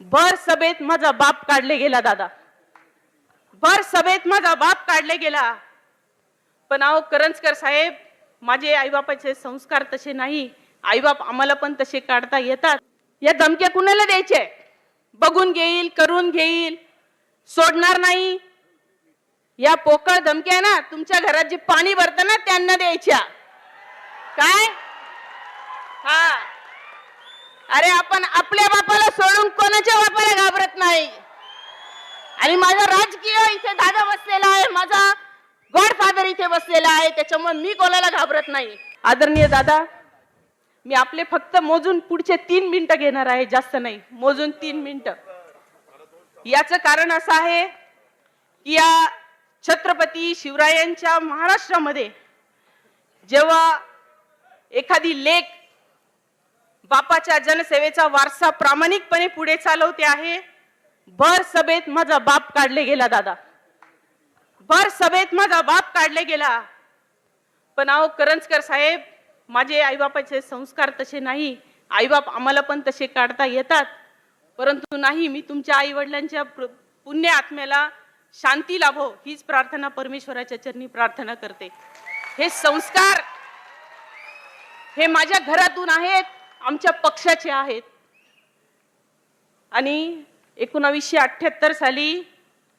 भर सभेत माझा बाप काढले गेला दादा. भर सभेत माझा बाप काढले गेला. पण अहो करंजकर साहेब माझे आईबापाचे संस्कार तसे नाही. आईबाप आम्हाला पण तसे काढता येतात. या धमक्या कुणाला द्यायचे? बघून घेईल करून घेईल. सोडणार नाही. या पोकळ धमक्या ना तुमच्या घरात जे पाणी भरतं ना त्यांना द्यायच्या. काय? हा. अरे आपण आपल्या बापाला सोडून कोणाच्या बापाला घाबरत नाही. आणि माझा राजकीय इथे दादा बसलेला आहे माझा गॉडफादर इथे बसलेला आहे त्याच्यामुळे मी कोणाला घाबरत नाही. आदरणीय दादा मी आपले फक्त मोजून पुढचे तीन मिनिटं घेणार आहे जास्त नाही मोजून तीन मिनिटं. याचं कारण असं आहे की या छत्रपती शिवरायांच्या महाराष्ट्रामध्ये जेव्हा एखादी लेख बापाच्या जनसेवेचा वारसा प्रामाणिकपणे पुढे चालवते आहे. भर सभेत माझा बाप काढले गेला दादा. भर सभेत माझा बाप काढले गेला. पण अहो करंजकर साहेब माझे आईबापाचे संस्कार तसे नाही. आईबाप आम्हाला पण तसे काढता येतात. परंतु नाही मी तुमच्या आई वडिलांच्या पुण्य आत्म्याला शांती लाभो हीच प्रार्थना परमेश्वराच्या चरणी प्रार्थना करते. हे संस्कार हे माझ्या घरातून आहेत. आमच्या पक्षाचे आहेत. आणि एकोणावीसशे अठ्ठ्याहत्तर साली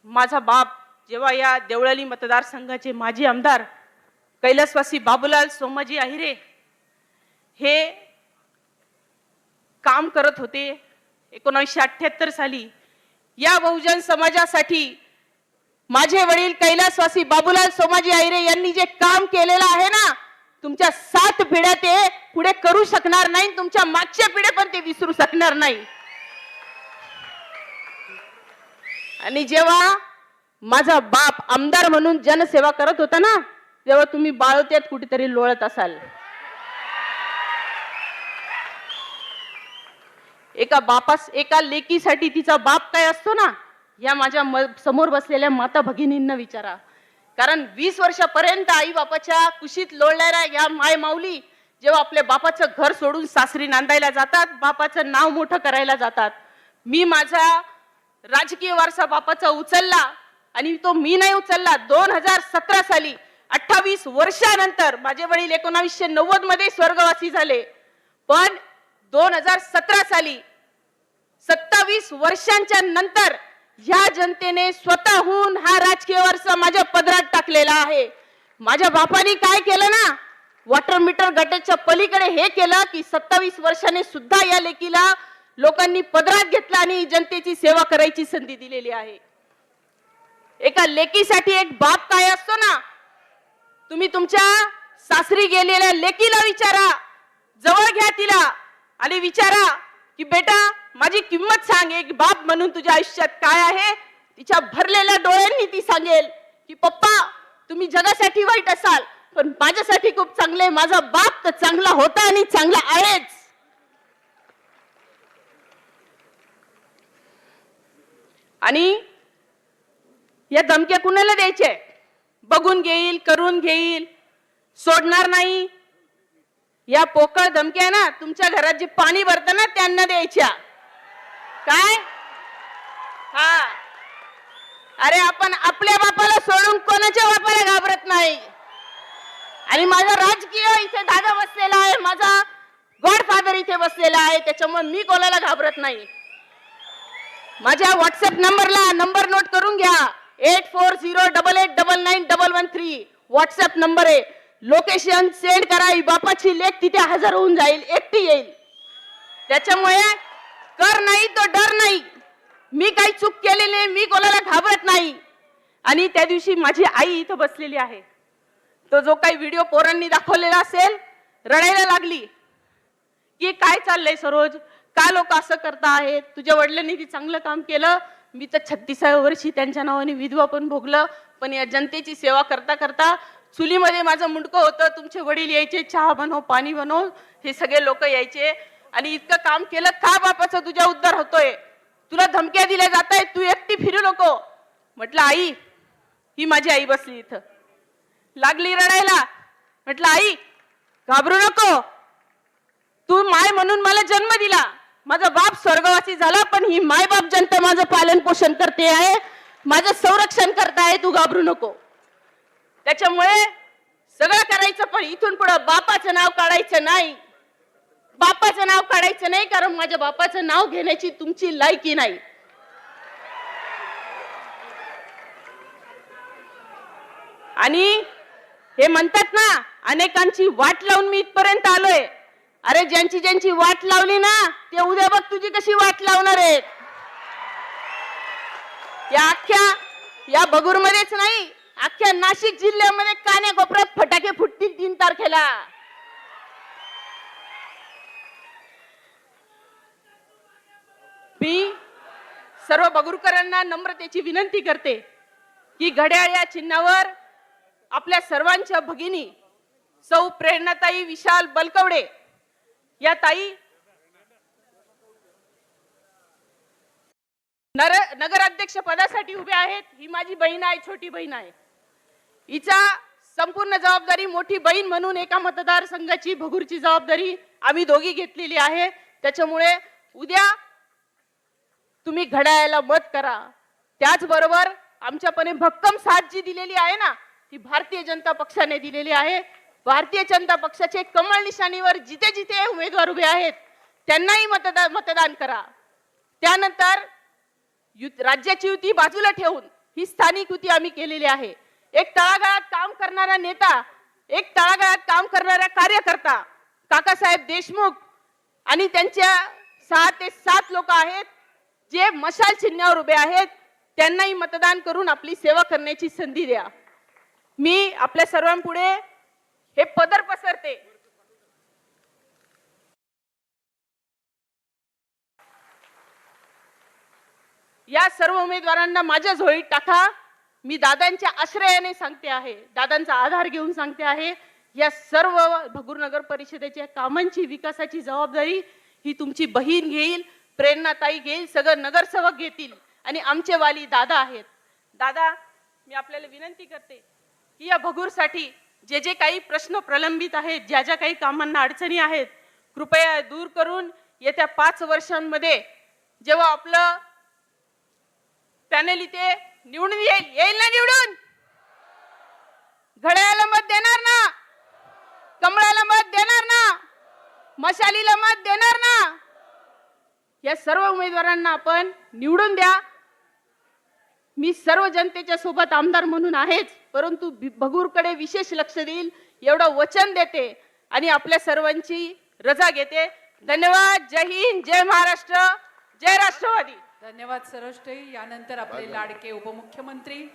माझा बाप जेव्हा या देवळाली मतदारसंघाचे माजी आमदार कैलासवासी बाबूलाल सोमाजी आहिरे हे काम करत होते एकोणावीसशे अठ्ठ्याहत्तर साली. या बहुजन समाजासाठी माझे वडील कैलासवासी बाबूलाल सोमाजी आहिरे यांनी जे काम केलेलं आहे ना तुमच्या सात पिढ्या ते पुढे करू शकणार नाही तुमच्या मागच्या पिढ्या पण ते विसरू शकणार नाही. आणि जेव्हा माझा बाप आमदार म्हणून जनसेवा करत होता ना तेव्हा तुम्ही बाळवत्यात कुठेतरी लोळत असाल. एका बापास एका लेकीसाठी तिचा बाप काय असतो ना या माझ्यासमोर बसलेल्या माता भगिनींना विचारा. कारण वीस वर्षापर्यंत आई बापाच्या कुशीत लोळणाऱ्या या माय माऊली जेव्हा आपल्या बापाचं घर सोडून सासरी नांदायला जातात बापाचं नाव मोठं करायला जातात. मी माझा राजकीय वारसा बापाचा उचलला आणि तो मी नाही उचलला. दोन हजार सतरा साली अठ्ठावीस वर्षानंतर माझे वडील एकोणावीसशे नव्वदमध्ये स्वर्गवासी झाले. पण दोन हजार सतरा साली सत्तावीस वर्षांच्या नंतर ह्या जनतेने स्वतःहून हा राजकीय वारसा माझ्या पदरात टाकलेला आहे. माझ्या बापाने काय केलं ना वॉटर मीटर गटाच्या पलीकडे हे केलं की सत्तावीस वर्षाने सुद्धा या लेकीला लोकांनी पदरात घेतला आणि जनतेची सेवा करायची संधी दिलेली आहे. एका लेकीसाठी एक बाप काय असतो ना तुम्ही तुमच्या सासरी गेलेल्या लेकीला विचारा जवळ घ्या तिला आणि विचारा की बेटा माझी किंमत सांग एक बाप म्हणून तुझ्या आयुष्यात काय आहे? तिच्या भरलेल्या डोळ्यांनी ती सांगेल की पप्पा तुम्ही जगासाठी वाईट असाल पण माझ्यासाठी खूप चांगले माझा बाप तर चांगला होता आणि चांगला आहेच. आणि या धमक्या कुणाला द्यायचे बघून घेईल करून घेईल सोडणार नाही. या पोकळ धमक्या ना तुमच्या घरात जे पाणी भरतं ना त्यांना द्यायच्या. काय? हा. अरे आपण आपल्या बापाला सोडून कोणाच्या बापाला घाबरत नाही? आणि माझा राजकीय इथे दादा बसलेला आहे माझा गॉडफादर इथे बसलेला आहे त्याच्यामुळे मी कोणाला घाबरत नाही. माझ्या व्हॉट्सअप नंबरला नंबर नोट करून घ्या. Eight four zero double eight double nine double one three WhatsApp number आहे. लोकेशन सेंड करा बापाची लेख तिथे हजर होऊन जाईल एकटी येईल. त्याच्यामुळे कर नाही तो डर नाही. मी काही चूक केलेली मी कोणाला घाबरत नाही. आणि त्या दिवशी माझी आई इथं बसलेली आहे. तो जो काही व्हिडिओ पोरांनी दाखवलेला असेल रडायला लागली. की काय चाललंय सरोज? का लोक असं करता आहेत? तुझ्या वडिलांनी ती चांगलं काम केलं? मी तर छत्तीसाव्या वर्षी त्यांच्या नावाने विधवा पण भोगलं पण या जनतेची सेवा करता करता चुलीमध्ये माझं मुंडकं होतं तुमचे वडील यायचे चहा बनव पाणी बनव हे सगळे लोक यायचे. आणि इतकं काम केलं का बापाचा तुझ्या उद्धार होतोय? तुला धमक्या दिल्या जात आहेत तू एकटी फिरू नको. म्हटलं आई ही माझी आई बसली इथं. लागली रडायला. म्हटलं आई घाबरू नको. तू माय म्हणून मला जन्म दिला. माझा बाप स्वर्गवासी झाला पण ही मायबाप जनता माझं पालन पोषण करते आहे. माझं संरक्षण करताय तू घाबरू नको. त्याच्यामुळे सगळं करायचं पण इथून पुढे बापाचं नाव काढायचं नाही. बापाचं नाव काढायचं नाही कारण माझ्या बापाचं नाव घेण्याची तुमची लायकी नाही. आणि हे म्हणतात ना अनेकांची वाट लावून मी इथपर्यंत आलोय. अरे ज्यांची ज्यांची वाट लावली ना ते उद्या बघ तुझी कशी वाट लावणार आहेत. या अख्ख्या या बगूर मध्येच नाही अख्ख्या नाशिक जिल्ह्यामध्ये कान्या कोपऱ्यात फटाके फुटतील तीन तारखेला. मी सर्व बगुरकरांना नम्रतेची विनंती करते की घड्याळ या चिन्हावर आपल्या सर्वांच्या भगिनी सौ प्रेरणाताई विशाल बलकवडे. या ताई नर नगराध्यक्ष पदासाठी उभे आहेत. ही माझी बहीण आहे छोटी बहीण आहे. हिचा संपूर्ण जबाबदारी मोठी बहीण म्हणून एका मतदारसंघाची भगूरची जबाबदारी आम्ही दोघी घेतलेली आहे. त्याच्यामुळे उद्या तुम्ही घड्याळाला मत करा. त्याचबरोबर आमच्यापणे भक्कम साथ जी दिलेली आहे ना ती भारतीय जनता पक्षाने दिलेली आहे. भारतीय जनता पक्षाचे कमळ निशाणीवर जिथे जिथे उमेदवार उभे आहेत त्यांनाही मतदान मतदान करा. त्यानंतर राज्याची युती बाजूला ठेवून ही स्थानिक युती आम्ही केलेली आहे. एक तळागाळात काम करणारा नेता एक तळागाळात काम करणारा कार्यकर्ता काकासाहेब देशमुख आणि त्यांच्या सहा ते सात लोक आहेत जे मशाल चिन्हावर उभे आहेत त्यांनाही मतदान करून आपली सेवा करण्याची संधी द्या. मी आपल्या सर्वांपुढे हे पदर पसरते. या सर्व उमेदवारांना माझ्या झोळीत टाका. मी दादांच्या आश्रयाने सांगते आहे. दादांचा आधार घेऊन सांगते आहे. या सर्व भगूर नगर परिषदेच्या कामांची विकासाची जबाबदारी ही तुमची बहीण घेईल प्रेरणाताई घेईल सगळं नगरसेवक घेतील आणि आमचे वाली दादा आहेत. दादा मी आपल्याला विनंती करते की या भगूरसाठी जे जे काही प्रश्न प्रलंबित आहेत ज्या ज्या काही कामांना अडचणी आहेत कृपया दूर करून येत्या पाच वर्षांमध्ये जेव्हा आपलं पॅनल इथे निवडून येईल येईल ना निवडून? घड्याळाला मत देणार ना? कमळाला मत देणार ना? मशालीला मत देणार ना? या सर्व उमेदवारांना आपण निवडून द्या. मी सर्व जनतेच्या सोबत आमदार म्हणून आहेच. परंतु भगूरकडे विशेष लक्ष देईल एवढं वचन देते आणि आपल्या सर्वांची रजा घेते. धन्यवाद. जय हिंद जय महाराष्ट्र जय राष्ट्रवादी. धन्यवाद सरोजताई यानंतर आपले लाडके उपमुख्यमंत्री.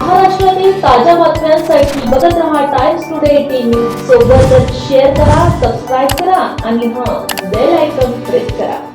महाराष्ट्रातील ताज्या बातम्यांसाठी बघत रहा टाइम्स टुडे टीव्ही सोबतच शेअर करा सबस्क्राईब करा आणि हां बेल आयकॉन प्रेस करा.